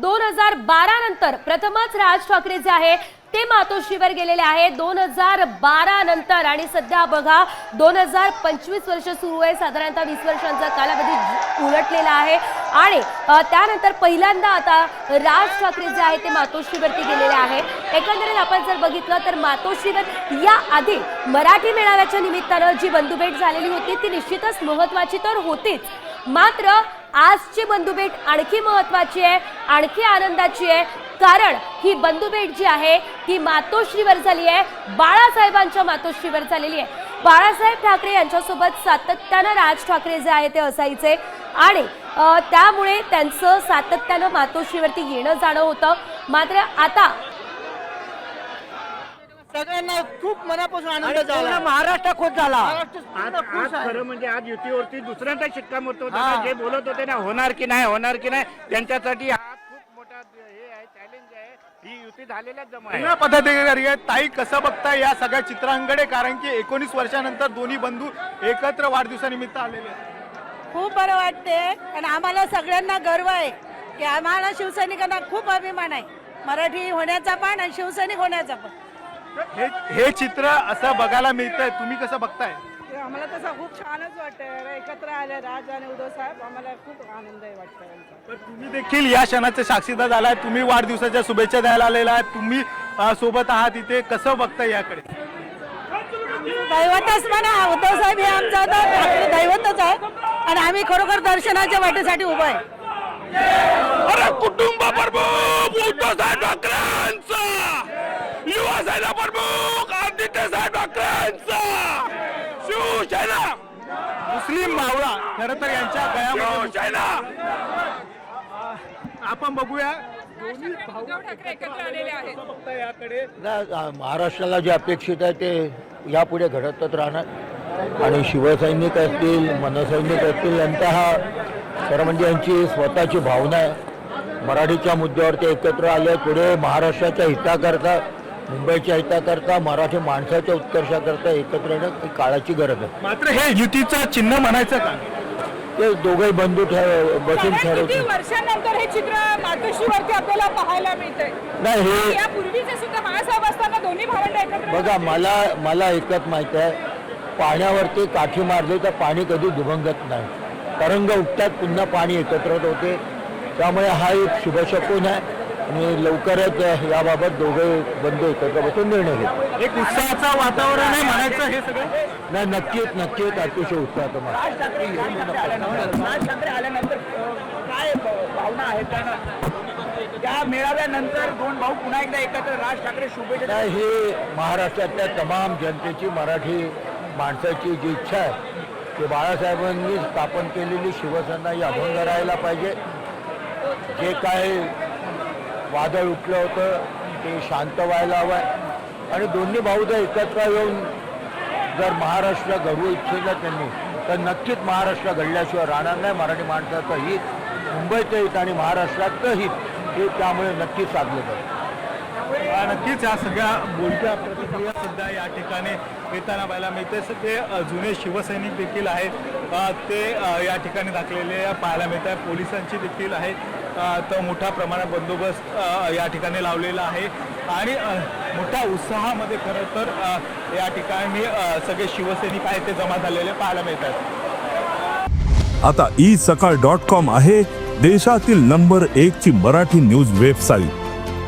दोन हजार बारा नंतर प्रथमच राज ठाकरे जे आहे ते मातोश्रीवर गेलेले आहे. दोन हजार बारा नंतर आणि सध्या बघा दोन हजार पंचवीस वर्ष सुरू आहे. साधारणतः वीस वर्षांचा कालावधी उलटलेला आहे. आणि त्यानंतर पहिल्यांदा आता राज ठाकरे जे आहे ते मातोश्रीवरती गेलेले आहे. एकंदरीत आपण जर बघितलं तर मातोश्रीवर या आधी मराठी मेळाव्याच्या निमित्तानं जी बंधुभेट झालेली होती ती निश्चितच महत्वाची तर होतीच. मात्र आजची बंधुभेट आणखी महत्वाची आहे आणखी आनंदाची आहे. कारण ही बंधुभेट जी आहे ती मातोश्रीवर झाली आहे. बाळासाहेबांच्या मातोश्रीवर झालेली आहे. बाळासाहेब ठाकरे यांच्यासोबत सातत्यानं राज ठाकरे जे आहे ते असायचे. आणि त्यामुळे त्यांचं सातत्यानं मातोश्रीवरती येणं जाणं होतं. मात्र आता सगळ्यांना खूप मनापासून आनंद आणि झाला. पूर्ण महाराष्ट्र खुश झाला. महाराष्ट्र आज पूर्ण खुश आज आहे. खरं म्हणजे आज युतीवरती दुसऱ्यांदा शिक्कामोर्तब हा. जे बोलत होते ना होणार की नाही होणार की नाही त्यांच्यासाठी हा खूप मोठा हे आहे चॅलेंज आहे. ही युती झालेल्या जमा आहे. जुन्या पदाधिकारी आहेत. ताई कसं बघताय या सगळ्या चित्रांकडे? कारण की एकोणीस वर्षानंतर दोन्ही बंधू एकत्र वाढदिवसानिमित्त आलेले आहेत. खूप बरं वाटते. आणि आम्हाला सगळ्यांना गर्व आहे की आम्हाला शिवसैनिकांना खूप अभिमान आहे. मराठी होण्याचा पण आणि शिवसैनिक होण्याचा पण. हे हे चित्र असं बघायला मिळतंय. तुम्ही कसं बघताय? आम्हाला तसं खूप छानच वाटतंय. एकत्र आले राज आणि उद्धव साहेब आम्हाला खूप आनंद वाटतं तर तुम्ही देखील या क्षणाचे साक्षीदार झालाय. तुम्ही वाढदिवसाच्या शुभेच्छा द्यायला आलेला आहे. तुम्ही अं, सोबत आहात इथे. कसं बघताय याकडे? दैवतच म्हणा. उद्धव साहेब हे आमचं आता ठाकरे दैवतच आहे. आणि आम्ही खरोखर दर्शनाच्या वाटेसाठी उभं आहे. अरे कुटुंब प्रमुख उद्धवसाहेब ठाकरेंचा! युवासेना प्रमुख आदित्यसाहेब ठाकरेंचा शिवसेना! मुस्लिम मावळा खर तर यांच्या गळ्यामध्ये आपण बघूया. दोन्ही भाऊ एकत्र आलेले आहेत. कसं बघताय याकडे ना- महाराष्ट्राला जे अपेक्षित आहे ते यापुढे घडतच राहणार. आणि शिवसैनिक असतील मनसैनिक असतील यांचा हा खरं म्हणजे यांची स्वतःची भावना आहे. मराठीच्या मुद्द्यावर ते एकत्र आले पुढे महाराष्ट्राच्या हिताकरता मुंबईच्या हिताकरता मराठी माणसाच्या उत्कर्षाकरता एकत्र येणं ही काळाची गरज आहे. मात्र हे युतीचं चिन्ह म्हणायचं का? ते दोघे बंधू ठेव बसून ठरवतील वर्षानंतर हे चित्र मातोश्रीवरती आपल्याला पाहायला मिळतंय. नाही हे यापूर्वीचे सुद्धा बाळासाहेब असताना दोन्ही भावंड एकत्र बघा मला मला एकच माहिती आहे. पाण्यावरती काठी मारली तर पाणी कधी दुभंगत नाही. तरंग उठतात पुन्हा पाणी एकत्रित होते. त्यामुळे हा एक शुभशकून आहे. आणि लवकरच याबाबत दोघे बंधू एकत्र बसून निर्णय घेतील. एक उत्साहाचं वातावरण आहे म्हणायचं हे सगळं? नाही नक्कीच नक्कीच. अतिशय उत्साहाचं मला राज ठाकरे आल्यानंतर काय भावना आहेत कारण त्या मेळाव्यानंतर दोन भाऊ पुन्हा एकदा एकत्र राज ठाकरे शुभेच्छा ही महाराष्ट्रातल्या तमाम जनतेची मराठी माणसाची जी इच्छा आहे की बाळासाहेबांनी स्थापन केलेली शिवसेना ही अभंग राहायला पाहिजे. जे काय वादळ उठलं होतं ते शांत व्हायला हवं आहे आणि दोन्ही भाऊ जर एकत्र येऊन जर महाराष्ट्र घडवू इच्छिलं त्यांनी तर नक्कीच महाराष्ट्र घडल्याशिवाय राहणार नाही. मराठी माणसाचं हित मुंबईचं हित आणि महाराष्ट्राचं हित हे त्यामुळे नक्कीच साधलं जातं नक्कीच या सगळ्या बोलक्या प्रतिक्रिया सध्या या ठिकाणी येताना पाहायला मिळते. स- ते जुने शिवसैनिक देखील आहेत. ते या ठिकाणी दाखलेले पाहायला मिळत आहे पोलिसांची देखील आहे. तर मोठ्या प्रमाणात बंदोबस्त या ठिकाणी लावलेला आहे. आणि मोठ्या उत्साहामध्ये खरं तर या ठिकाणी सगळे शिवसैनिक आहेत ते जमा झालेले पाहायला मिळतात. आता ई सकाळ डॉट कॉम आहे देशातील नंबर एक ची मराठी न्यूज वेबसाईट